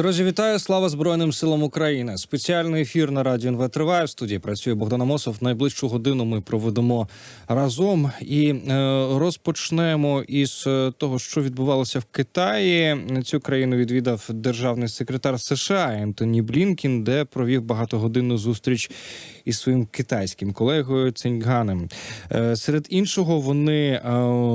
Друзі, вітаю! Слава Збройним силам України! Спеціальний ефір на радіо НВ триває. В студії працює Богдан Амосов. Найближчу годину ми проведемо разом і е, розпочнемо із е, того, що відбувалося в Китаї. Цю країну відвідав державний секретар США Ентоні Блінкін, де провів багатогодинну зустріч із своїм китайським колегою Циньганем. Е, серед іншого вони е,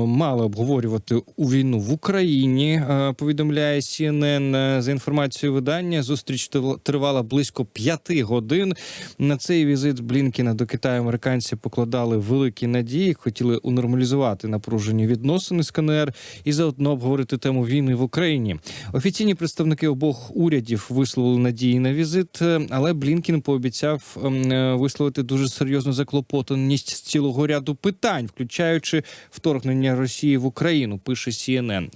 мали обговорювати у війну в Україні. е, Повідомляє CNN. За інформацією видання. Зустріч тривала близько п'яти годин. На цей візит Блінкіна до Китаю американці покладали великі надії, хотіли унормалізувати напружені відносини з КНР і заодно обговорити тему війни в Україні. Офіційні представники обох урядів висловили надії на візит, але Блінкін пообіцяв ем, висловити дуже серйозну заклопотаність з цілого ряду питань, включаючи вторгнення Росії в Україну. Пише CNN.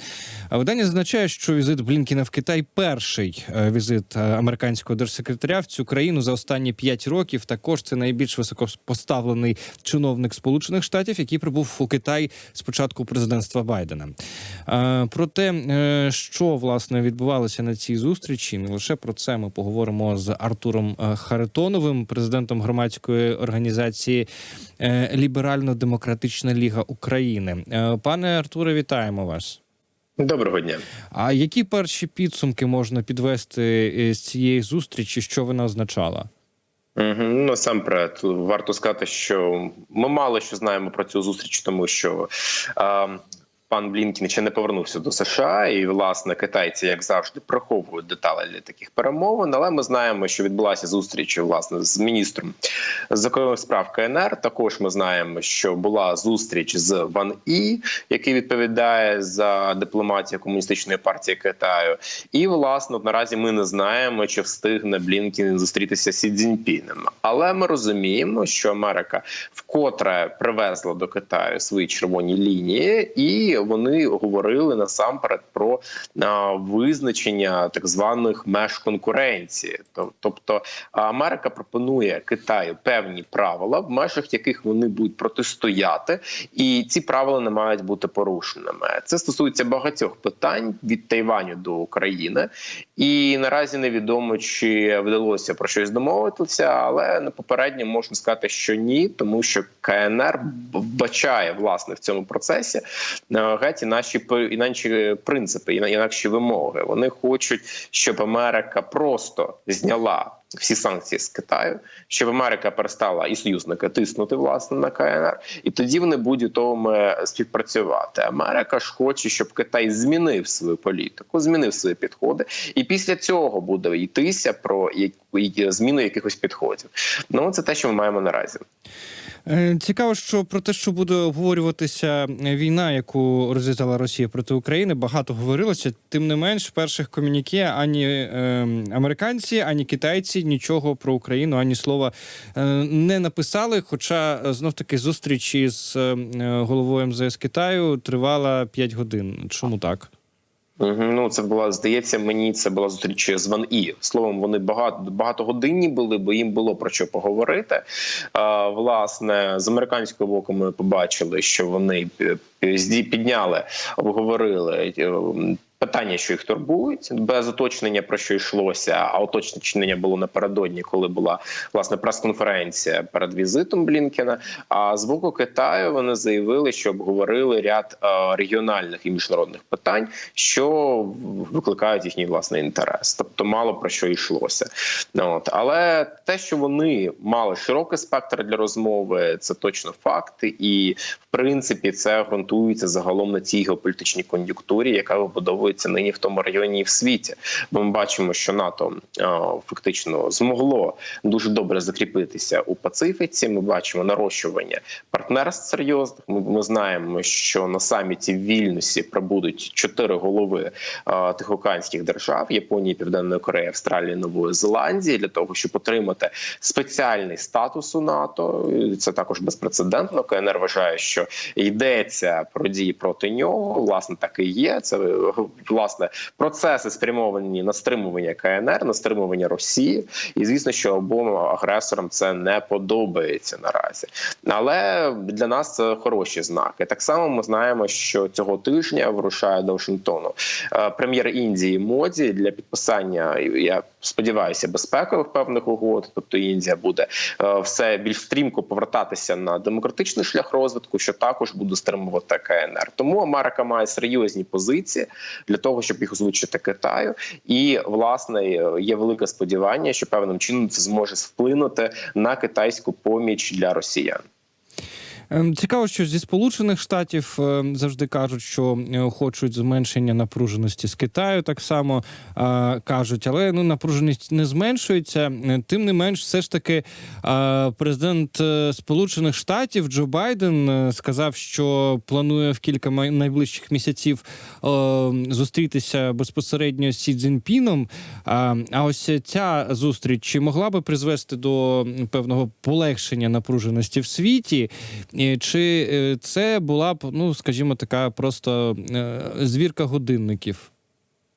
Видання зазначає, що візит Блінкіна в Китай перший е, візит е, американського держсекретаря в цю країну за останні п'ять років. Також це найбільш високопоставлений чиновник Сполучених Штатів, який прибув у Китай з початку президентства Байдена. Е, Про те, що власне відбувалося на цій зустрічі, не лише про це ми поговоримо з Артуром Харитоновим, президентом громадської організації е, Ліберально-демократична ліга України. Е, Пане Артуре, вітаємо вас. Доброго дня. А які перші підсумки можна підвести е, з цієї зустрічі? Що вона означала? Ну, насамперед, варто сказати, що ми мало що знаємо про цю зустріч, тому що е, пан Блінкін ще не повернувся до США, і власне китайці, як завжди, приховують деталі для таких перемовин. Але ми знаємо, що відбулася зустріч власне з міністром закордонних справ КНР. Також ми знаємо, що була зустріч з Ван І, який відповідає за дипломатію комуністичної партії Китаю. І власне наразі ми не знаємо, чи встигне Блінкін зустрітися з Сі Цзіньпінем. Але ми розуміємо, що Америка вкотре привезла до Китаю свої червоні лінії, і вони говорили насамперед про визначення так званих меж конкуренції. Тобто Америка пропонує Китаю певні правила, в межах яких вони будуть протистояти, і ці правила не мають бути порушеними. Це стосується багатьох питань від Тайваню до України, і наразі невідомо чи вдалося про щось домовитися, але на попередньо можна сказати, що ні, тому що КНР вбачає власне в цьому процесі геть інакші п- інакші принципи, інакші вимоги. Вони хочуть, щоб Америка просто зняла. Всі санкції з Китаю, щоб Америка перестала і союзники тиснути власне на КНР, і тоді вони будуть готовими співпрацювати. Америка ж хоче, щоб Китай змінив свою політику, змінив свої підходи, і після цього буде йтися про які- зміну якихось підходів. Ну це те, що ми маємо наразі. Е, Цікаво, що про те, що буде обговорюватися війна, яку розв'язала Росія проти України, багато говорилося. Тим не менш, в перших комюніке ані е, американці, ані китайці нічого про Україну, ані слова е, не написали. Хоча знов таки зустріч із е, головою МЗС Китаю тривала 5 годин. Чому так? Ну, це була здається мені. Це була зустріч з Ван І. Словом, вони багато багатогодинні були, бо їм було про що поговорити. А, власне, з американського боку ми побачили, що вони е, підняли, обговорили. Питання, що їх турбують, без уточнення про що йшлося. А уточнення було напередодні, коли була власне прес-конференція перед візитом Блінкена. А з боку Китаю вони заявили, що обговорили ряд е, регіональних і міжнародних питань, що викликають їхній власний інтерес. Тобто, мало про що йшлося. Ну, От але те, що вони мали широкий спектр для розмови, це точно факти, і в принципі це ґрунтується загалом на цій геополітичній кон'юнктурі, яка вибудовується нині в тому районі і в світі. Бо ми бачимо, що НАТО фактично змогло дуже добре закріпитися у Пацифіці. Ми бачимо нарощування партнерств серйозних. Ми, знаємо, що на саміті в Вільнюсі прибудуть чотири голови тихоокеанських держав: Японії, Південної Кореї, Австралії, Нової Зеландії, для того, щоб отримати спеціальний статус у НАТО. Це також безпрецедентно. КНР вважає, що йдеться про дії проти нього. Власне, так і є. Це власне процеси спрямовані на стримування КНР, на стримування Росії, і звісно, що обом агресорам це не подобається наразі. Але для нас це хороші знаки. Так само ми знаємо, що цього тижня вирушає до Вашингтону е, прем'єр Індії Моді для підписання. Я сподіваюся, безпекових певних угод. Тобто Індія буде е, все більш стрімко повертатися на демократичний шлях розвитку, що також буде стримувати КНР. Тому Америка має серйозні позиції для того, щоб їх озвучити Китаю. І власне є велике сподівання, що певним чином це зможе вплинути на китайську поміч для росіян. Ем, Цікаво, що зі сполучених штатів е, завжди кажуть, що е, хочуть зменшення напруженості з Китаю, так само кажуть, але ну напруженість не зменшується. Е, Тим не менш, все ж таки, президент е, Сполучених Штатів Джо Байден сказав, що планує в кілька найближчих місяців зустрітися безпосередньо з Сі Цзіньпіном. А ось ця зустріч чи могла би призвести до певного полегшення напруженості в світі? І Чи е, це була б, ну скажімо, така просто е, звірка годинників?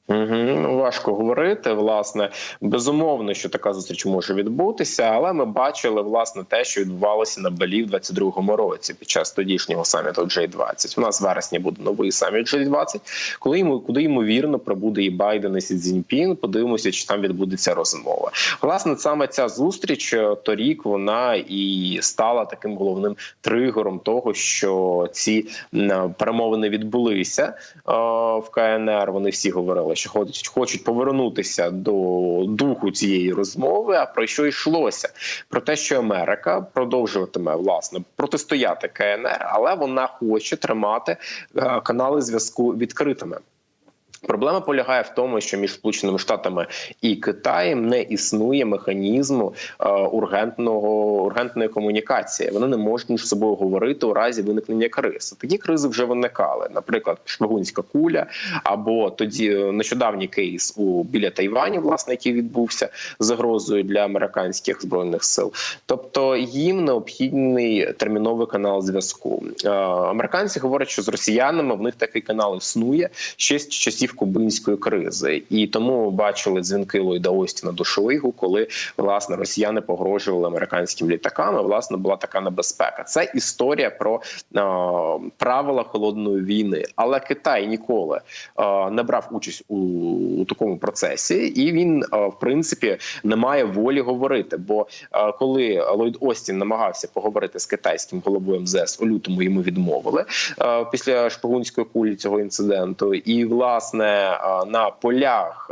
Угу, важко говорити. Власне, безумовно, що така зустріч може відбутися, але ми бачили власне те, що відбувалося на Балі в 22-му році під час тодішнього саміту J-20. У нас в вересні буде новий саміт J-20, коли йому куди ймовірно прибуде і Байден і Сі Цзіньпін. Подивимося, чи там відбудеться розмова. Власне, саме ця зустріч е, торік вона і стала таким головним тригером того, що ці перемовини відбулися е, в КНР. Вони всі говорили, що хочуть, хочуть повернутися до духу цієї розмови. А про що йшлося? Про те, що Америка продовжуватиме власне протистояти КНР, але вона хоче тримати е, канали зв'язку відкритими. Проблема полягає в тому, що між Сполученими Штатами і Китаєм не існує механізму е, ургентного ургентної комунікації. Вони не можуть між собою говорити у разі виникнення криз. Такі кризи вже виникали. Наприклад, шпигунська куля, або тоді е, нещодавній кейс у біля Тайвані, власне, який відбувся загрозою для американських збройних сил. Тобто їм необхідний терміновий канал зв'язку. Е, Американці говорять, що з росіянами в них такий канал існує ще з часів кубинської кризи, і тому бачили дзвінки Ллойда Остіна до Шойгу, коли власне росіяни погрожували американським літакам. і, Власне була така небезпека. Це історія про е, правила холодної війни, але Китай ніколи е, не брав участь у, у такому процесі, і він е, в принципі не має волі говорити. Бо е, коли Ллойд Остін намагався поговорити з китайським головою МЗС у лютому, йому відмовили е, після шпигунської кулі цього інциденту, і власне е, на полях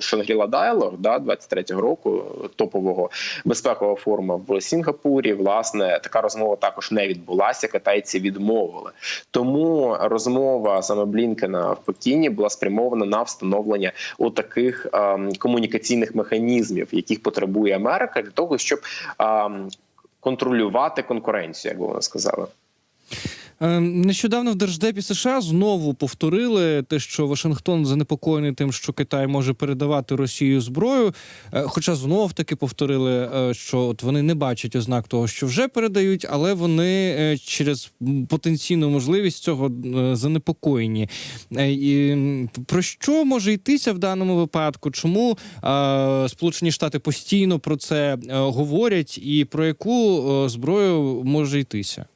Шангріла Дайлог, да 23-го року топового безпекового форуму в Сінгапурі. Власне, така розмова також не відбулася. Китайці відмовили. Тому розмова саме Блінкена в Пекіні була спрямована на встановлення таких комунікаційних механізмів, яких потребує Америка для того, щоб контролювати конкуренцію, як би вона сказала. Е, Нещодавно в Держдепі США знову повторили те, що Вашингтон занепокоєний тим, що Китай може передавати Росію зброю. Е, Хоча знов таки повторили, е, що от вони не бачать ознак того, що вже передають, але вони е, через потенційну можливість цього занепокоєні. І про що може йтися в даному випадку? Чому Сполучені Штати постійно про це говорять, і про яку зброю може йтися?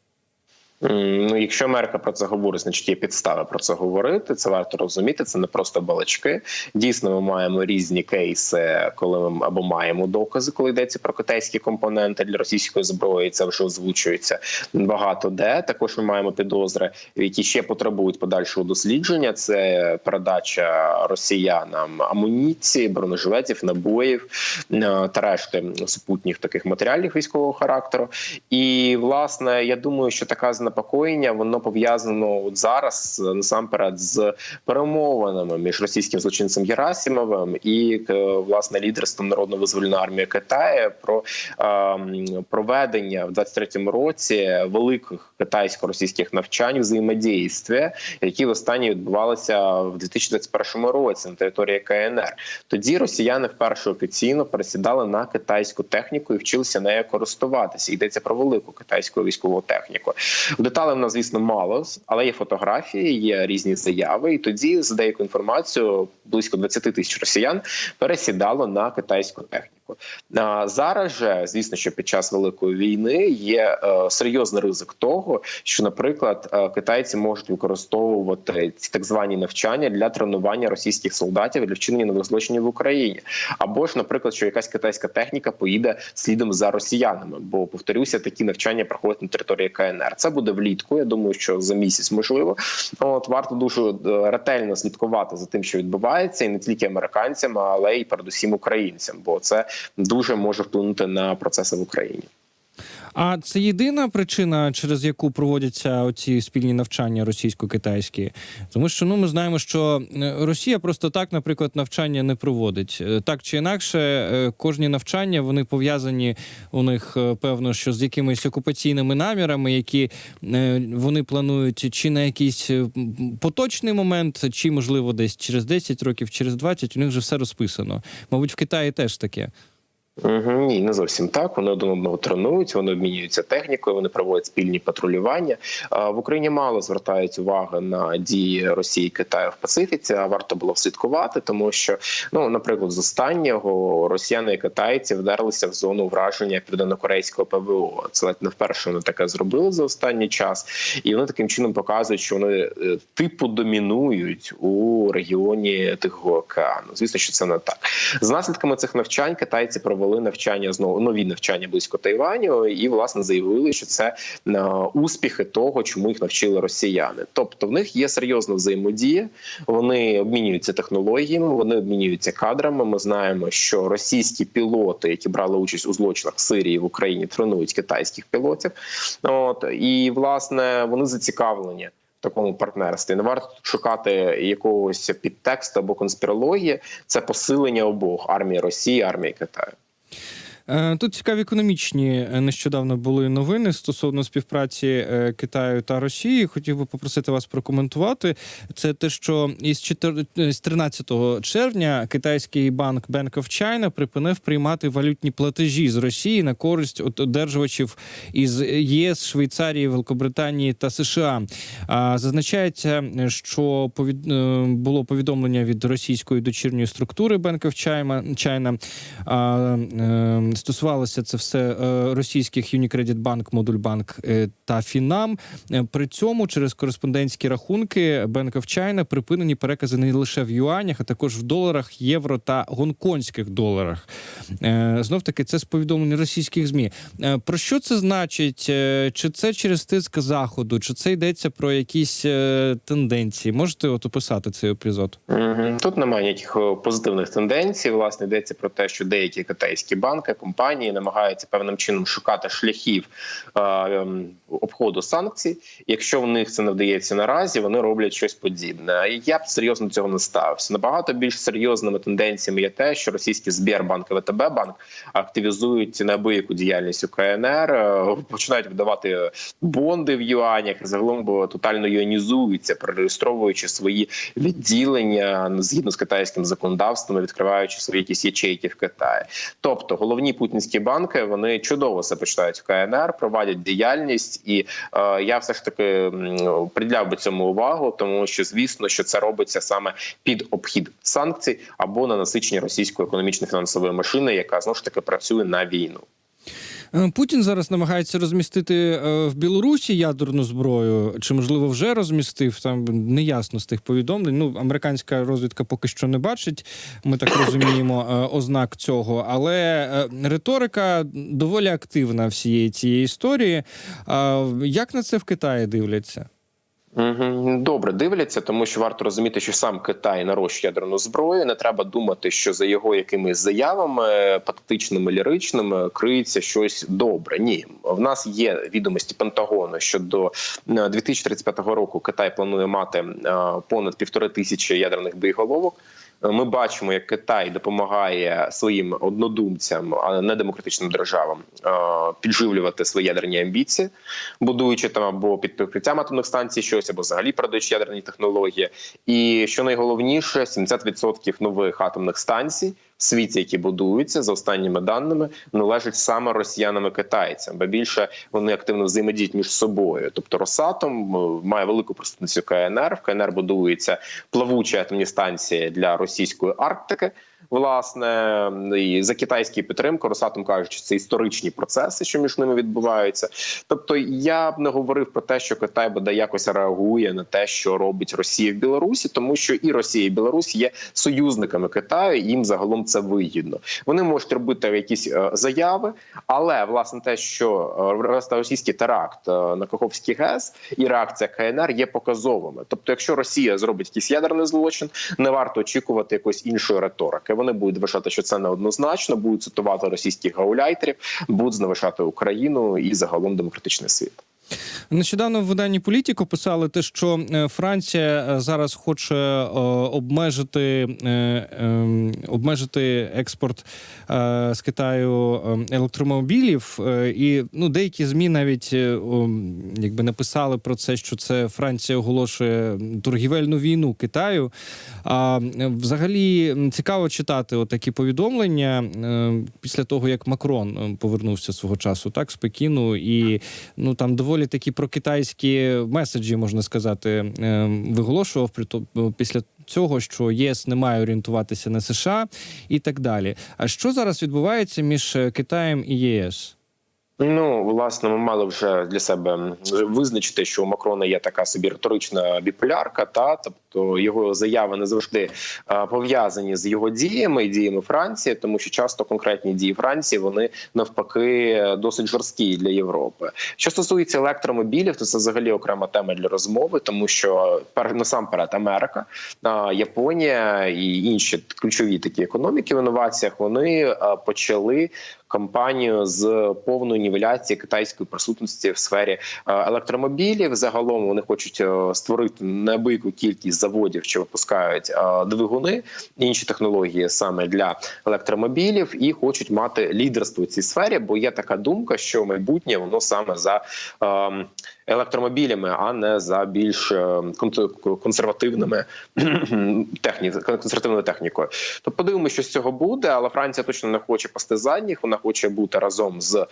Ну, якщо Америка про це говорить, значить є підстави про це говорити. Це варто розуміти. Це не просто балачки. Дійсно, ми маємо різні кейси, коли ми або маємо докази, коли йдеться про китайські компоненти для російської зброї. Це вже озвучується багато де. Також ми маємо підозри, які ще потребують подальшого дослідження. Це передача росіянам амуніції, бронежилетів, набоїв е, та решти супутніх таких матеріалів військового характеру. І власне, я думаю, що така занепокоєння воно пов'язано от зараз е, насамперед з перемовинами між російським злочинцем Герасимовим і е, власне лідерством народно-визвольної армії Китаю про е, проведення в 23-му році великих китайсько-російських навчань взаємодійствя, які в останні відбувалися в 2021 році на території КНР. Тоді росіяни вперше офіційно пересідали на китайську техніку і вчилися нею користуватися. Йдеться про велику китайську військову техніку. Деталей в нас, звісно, мало, але є фотографії, є різні заяви. І тоді, за деяку інформацію, близько 20 тисяч росіян пересідало на китайську техніку. А зараз же, звісно, що під час великої війни є е, серйозний ризик того, що, наприклад, е, китайці можуть використовувати ці так звані навчання для тренування російських солдатів для вчинення нових злочинів в Україні, або ж, наприклад, що якась китайська техніка поїде слідом за росіянами. Бо повторюся, такі навчання проходять на території КНР. Це буде влітку. Я думаю, що за місяць можливо. От варто дуже е, ретельно слідкувати за тим, що відбувається, і не тільки американцям, але й передусім українцям, бо це дуже може вплинути на процеси в Україні. А це єдина причина, через яку проводяться оці спільні навчання російсько-китайські, тому що ну ми знаємо, що е, Росія просто так, наприклад, навчання не проводить. Е, Так чи інакше, е, кожні навчання вони пов'язані у них певно, що з якимись окупаційними намірами, які вони планують чи на якийсь поточний момент, чи можливо десь через 10 років, через 20, у них вже все розписано. Мабуть, в Китаї теж таке. Угу, ні, не зовсім так. Вони один одного тренують, вони обмінюються технікою, вони проводять спільні патрулювання. В Україні мало звертають уваги на дії Росії і Китаю в Пацифіці. А варто було слідкувати, тому що ну, наприклад, з останнього росіяни і китайці вдерлися в зону враження південнокорейського ПВО. Це ледь не вперше вони таке зробили за останній час, і вони таким чином показують, що вони е, типу домінують у регіоні Тихого океану. Звісно, що це не так. З наслідками цих навчань китайці провели навчання знову нові навчання близько Тайваню, і власне заявили, що це е, успіхи того, чому їх навчили росіяни. Тобто, в них є серйозна взаємодія. Вони обмінюються технологіями, вони обмінюються кадрами. Ми знаємо, що російські пілоти, які брали участь у злочинах в Сирії в Україні, тренують китайських пілотів. От і власне вони зацікавлені. Такому партнерстві не варто шукати якогось підтексту або конспірології. Це посилення обох армії Росії, армії Китаю. Е, Тут цікаві економічні е, нещодавно були новини стосовно співпраці е, Китаю та Росії. Хотів би попросити вас прокоментувати. Це те, що із 4 13 червня китайський банк Bank of China припинив приймати валютні платежі з Росії на користь одержувачів із ЄС, Швейцарії, Великобританії та США. Зазначається, що було повідомлення від російської дочірньої структури Bank of China, стосувалося це все е, російських Unicredit Bank, Модульбанк е, та Фінам. Е, При цьому через кореспондентські рахунки Bank of China припинені перекази не лише в юанях, а також в доларах, євро та гонконгських доларах. Знов таки, це з повідомлень російських змі. Про що це значить? Чи це через тиск заходу, чи це йдеться про якісь тенденції? Можете от описати цей епізод? Тут немає ніяких позитивних тенденцій. Власне йдеться про те, що деякі китайські банки, компанії намагаються певним чином шукати шляхів е, ем, обходу санкцій. Якщо в них це не вдається наразі, вони роблять щось подібне. Я б серйозно цього не ставився. Набагато більш серйозними тенденціями є те, що російський Збірбанк і ВТБ банк активізують неабияку діяльність у КНР, е, починають видавати бонди в юанях, загалом бо тотально юанізуються, перереєстровуючи свої відділення згідно з китайським законодавством, відкриваючи свої якісь ячейки в Китаї. Тобто головні путінські банки вони чудово себе починають в КНР, проводять діяльність, і е, я все ж таки приділяв би цьому увагу, тому що звісно, що це робиться саме під обхід санкцій або на насичення російської економічно-фінансової машини, яка знову ж таки працює на війну. Е, Путін зараз намагається розмістити е, в Білорусі ядерну зброю, чи можливо вже розмістив там неясно з тих повідомлень. Ну, американська розвідка поки що не бачить. Ми так розуміємо е, ознак цього. Але риторика доволі активна всієї цієї історії. Як на це в Китаї дивляться? Добре дивляться, тому що варто розуміти, що сам Китай нарощує ядерну зброю. Не треба думати, що за його якимись заявами патетичними ліричними криється щось добре. Ні, в нас є відомості Пентагону, що до е, 2035 року Китай планує мати е, понад півтори тисячі ядерних боєголовок. Ми бачимо, як Китай допомагає своїм однодумцям, а не демократичним державам, е, підживлювати свої ядерні амбіції, будуючи там або під прикриттям атомних станцій щось, або взагалі продаючи ядерні технології. І що найголовніше, 70% нових атомних станцій світі, які будуються за останніми даними, належать саме росіянам і китайцям, бо більше вони активно взаємодіють між собою. Тобто Росатом е, має велику присутність КНР. В КНР будується плавуча атомні станції для російської Арктики. Власне, і за китайські підтримки Росатом кажуть, що це історичні процеси, що між ними відбуваються. Тобто, я б не говорив про те, що Китай буде якось реагує на те, що робить Росія в Білорусі, тому що і Росія, і Білорусь є союзниками Китаю. і Їм загалом це вигідно. Вони можуть робити якісь е, заяви, але власне те, що е, російський теракт е, на Каховський ГЕС і реакція КНР є показовими. Тобто, якщо Росія зробить якийсь ядерний злочин, не варто очікувати якоїсь іншої риторики. Вони будуть вважати, що це неоднозначно, будуть цитувати російських гауляйтерів, будуть зневажати Україну і загалом демократичний світ. Нещодавно в виданні Політіко писали те, що е, Франція е, зараз хоче е, обмежити, е, е, обмежити експорт з Китаю е, електромобілів, і ну деякі змі навіть якби написали про це, що це Франція оголошує торгівельну війну Китаю. А взагалі цікаво читати отакі повідомлення е, після того, як Макрон повернувся свого часу, так з Пекіну, і ну там доволі такі прокитайські меседжі, можна сказати, е, виголошував при то після цього, що ЄС не має орієнтуватися на США і так далі. А що зараз відбувається між е, Китаєм і ЄС? Ну, власне, ми мали вже для себе визначити, що у Макрона є така собі риторична біполярка, та тобто його заяви не завжди пов'язані з його діями і діями Франції, тому що часто конкретні дії Франції вони навпаки досить жорсткі для Європи. Що стосується електромобілів, то це взагалі окрема тема для розмови, тому що пер насамперед Америка, Японія і інші ключові такі економіки в інноваціях вони почали кампанію з повної нівеляції китайської присутності в сфері е, електромобілів. Загалом вони хочуть е, створити неабияку кількість заводів, що випускають е, двигуни, інші технології саме для електромобілів, і хочуть мати лідерство у цій сфері. Бо є така думка, що майбутнє воно саме за ем, електромобілями, а не за більш консервативними техні... консервативною технікою. То подивимося, що з цього буде, але Франція точно не хоче пасти задніх. Вона хоче бути разом з е,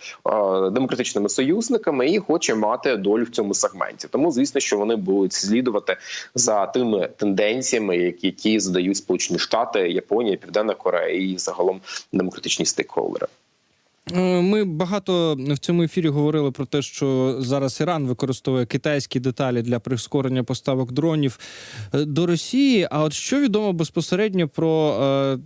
демократичними союзниками і хоче мати долю в цьому сегменті. Тому звісно, що вони будуть слідувати за тими тенденціями, які, задають Сполучені Штати, Японія, Південна Корея і загалом демократичні стейкхолдери. Е, Ми багато в цьому ефірі говорили про те, що зараз Іран використовує китайські деталі для прискорення поставок дронів е, до Росії. А от що відомо безпосередньо про,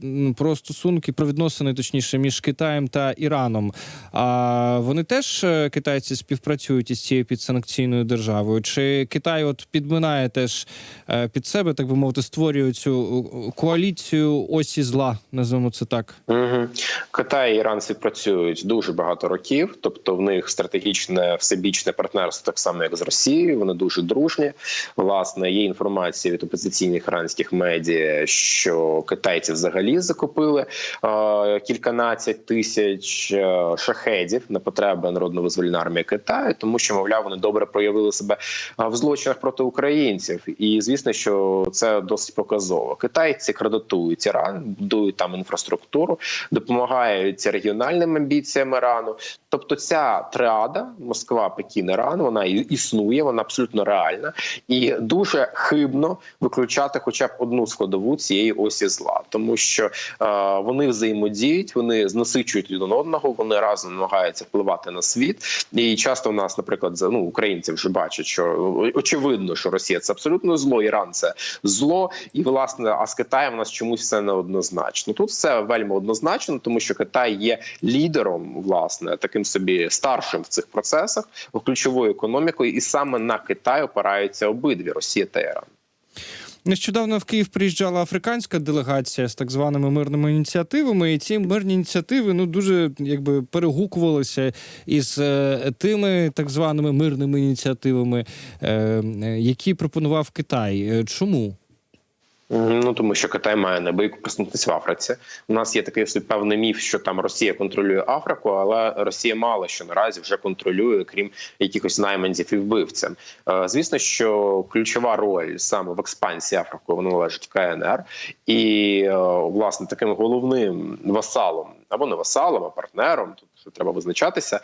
е, про стосунки, про відносини, точніше, між Китаєм та Іраном? А вони теж китайці співпрацюють із цією підсанкційною державою? Чи Китай от підминає теж під себе, так би мовити, створює цю коаліцію осі зла, називаємо це так? Угу. Китай і Іран співпрацюють дуже багато років, тобто в них стратегічне всебічне партнерство, так само як з Росією. Вони дуже дружні. Власне, є інформація від опозиційних іранських медіа, що китайці взагалі закупили е, кільканадцять тисяч е, шахедів на потреби народно-визвольної армії Китаю, тому що мовляв вони добре проявили себе е, в злочинах проти українців. І звісно, що це досить показово. Китайці кредитують Іран, будують там інфраструктуру, допомагають регіональним амбіціям Ірану. Тобто, ця триада Москва, Пекін, Іран, вона існує, вона абсолютно реальна, і дуже хибно виключати хоча б одну складову цієї осі зла, тому що е, вони взаємодіють, вони знасичують один одного, вони разом намагаються впливати на світ. І часто у нас, наприклад, ну, українці вже бачать, що очевидно, що Росія це абсолютно зло, Іран це зло, і власне, а з Китаєм у нас чомусь все неоднозначно. Тут все вельми однозначно, тому що Китай є лідером, власне, таким собі старшим в цих процесах, ключовою економікою, і саме на Китай опираються обидві Росія та Іран. Нещодавно в Київ приїжджала африканська делегація з так званими мирними ініціативами, і ці мирні ініціативи ну дуже якби перегукувалися із е, тими так званими мирними ініціативами, е, е, які пропонував Китай. Чому? Ну тому що Китай має небийку проснутися в Африці. У нас є такий певний міф, що там Росія контролює Африку, але Росія мало що наразі вже контролює, крім якихось найманців і вбивців. Е, Звісно, що ключова роль саме в експансії Африки вона належить КНР, і е, власне таким головним васалом або не васалом, а партнером тут. Треба визначатися е,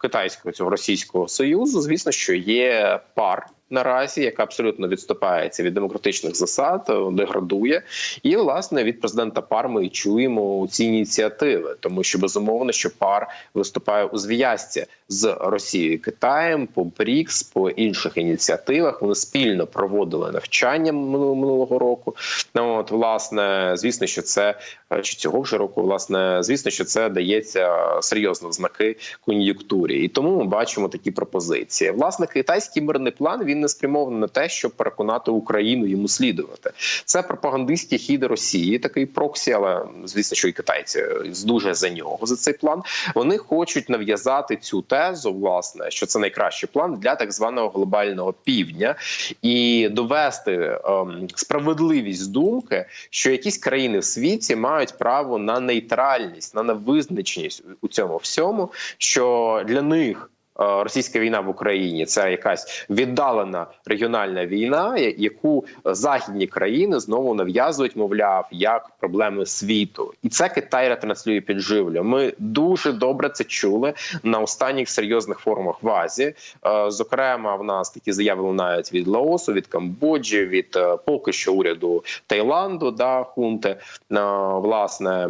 китайського цього російського союзу. Звісно, що є пар наразі, яка абсолютно відступається від демократичних засад, е, деградує. І власне від президента пар ми чуємо ці ініціативи, тому що безумовно, що пар виступає у зв'язці з Росією Китаєм по БРІКС, по інших ініціативах. Вони спільно проводили навчання минулого року. Ну от власне, звісно, що це е, чи цього вже року, власне, звісно, що це дається серйозно знаки кон'юнктурі, і тому ми бачимо такі пропозиції. Власне, китайський мирний план він не спрямований на те, щоб переконати Україну йому слідувати. Це пропагандистський хід Росії, такий проксі, але звісно, що і китайці дуже за нього за цей план. Вони хочуть нав'язати цю тезу, власне, що це найкращий план для так званого глобального півдня, і довести ем, справедливість думки, що якісь країни в світі мають право на нейтральність, на невизначеність у цьому всьому, що для них. Е, Російська війна в Україні це якась віддалена регіональна війна, яку західні країни знову нав'язують, мовляв, як проблеми світу, і це Китай ретранслює підживлю. Ми дуже добре це чули на останніх серйозних форумах в Азії. Е, Зокрема, в нас такі заяви лунають від Лаосу, від Камбоджі, від е, поки що уряду Таїланду, да хунти власне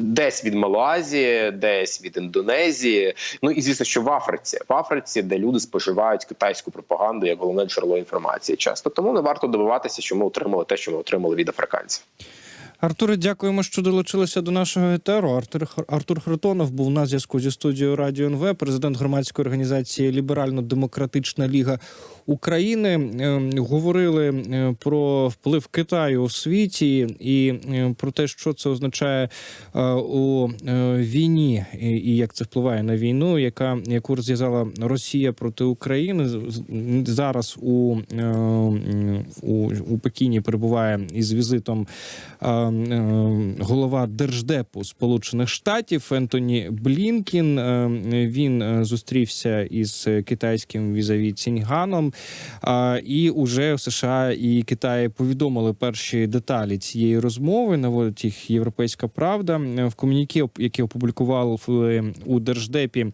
десь від Малайзії, десь від Індонезії. Ну і звісно, що в Африці, в Африці, де люди споживають китайську пропаганду як головне джерело інформації, часто тому не варто добиватися, що ми отримали те, що ми отримали від африканців. Артуре, дякуємо, що долучилися до нашого етеру. Артур Артур Хритонов був на зв'язку зі студією Радіо НВ, президент громадської організації Ліберально-Демократична Ліга України. Ем, Говорили е, про вплив Китаю у світі і е, про те, що це означає е, у війні, і як це впливає на війну, яка яку розв'язала Росія проти України. Зараз у, у, у Пекіні перебуває із візитом голова держдепу Сполучених Штатів Ентоні Блінкін. Е, Він е, зустрівся із китайським візаві Ціньганом. І уже в США і Китай повідомили перші деталі цієї розмови. Наводить їх Європейська Правда Е, в комуніке, яке опублікували у держдепі.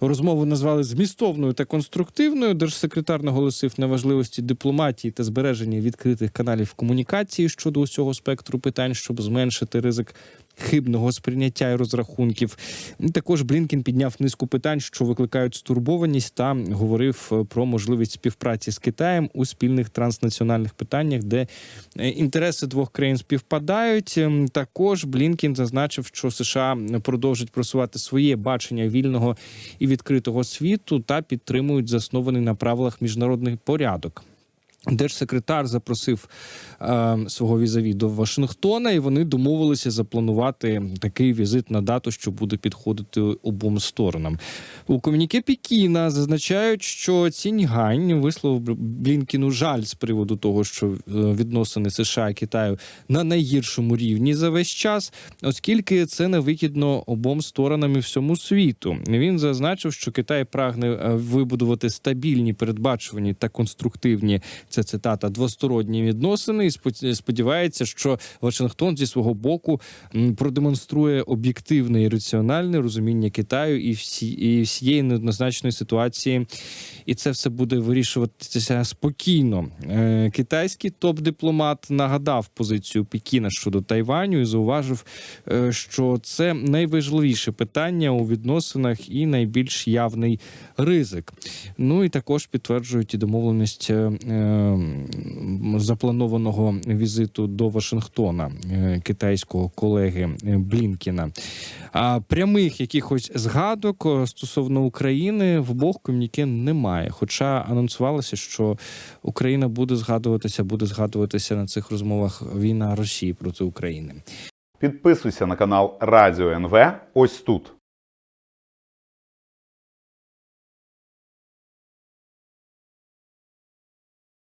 Розмову назвали змістовною та конструктивною. Держсекретар наголосив на важливості дипломатії та збереження відкритих каналів комунікації щодо усього спектру питань, щоб зменшити ризик. Хибного сприйняття і розрахунків також Блінкін підняв низку питань, що викликають стурбованість, та говорив е, про можливість співпраці з Китаєм у спільних транснаціональних питаннях, де е, інтереси двох країн співпадають. Ем, Також Блінкін зазначив, що США продовжать просувати своє бачення вільного і відкритого світу та підтримують заснований на правилах міжнародний порядок. Держсекретар запросив е, свого візаві до Вашингтона, і вони домовилися запланувати такий візит на дату, що буде підходити обом сторонам. У комуніке Пекіна зазначають, що Ціньгань висловив Блінкіну жаль з приводу того, що е, відносини США і Китаю на найгіршому рівні за весь час, оскільки це невигідно обом сторонам і всьому світу. Він зазначив, що Китай прагне е, вибудувати стабільні, передбачувані та конструктивні це цитата двосторонні відносини. І спо- сподівається, що Вашингтон зі свого боку продемонструє об'єктивне і раціональне розуміння Китаю і всі і всієї неоднозначної ситуації, і це все буде вирішуватися спокійно. Е, Китайський топ-дипломат нагадав позицію Пекіна щодо Тайваню і зауважив, е, що це найважливіше питання у відносинах і найбільш явний ризик. Ну і також підтверджують і домовленість е, запланованого візиту до Вашингтона китайського колеги Блінкіна. А прямих якихось згадок стосовно України в обох ком'юніке немає. Хоча анонсувалося, що Україна буде згадуватися, буде згадуватися на цих розмовах війна Росії проти України. Підписуйся на канал Радіо НВ ось тут.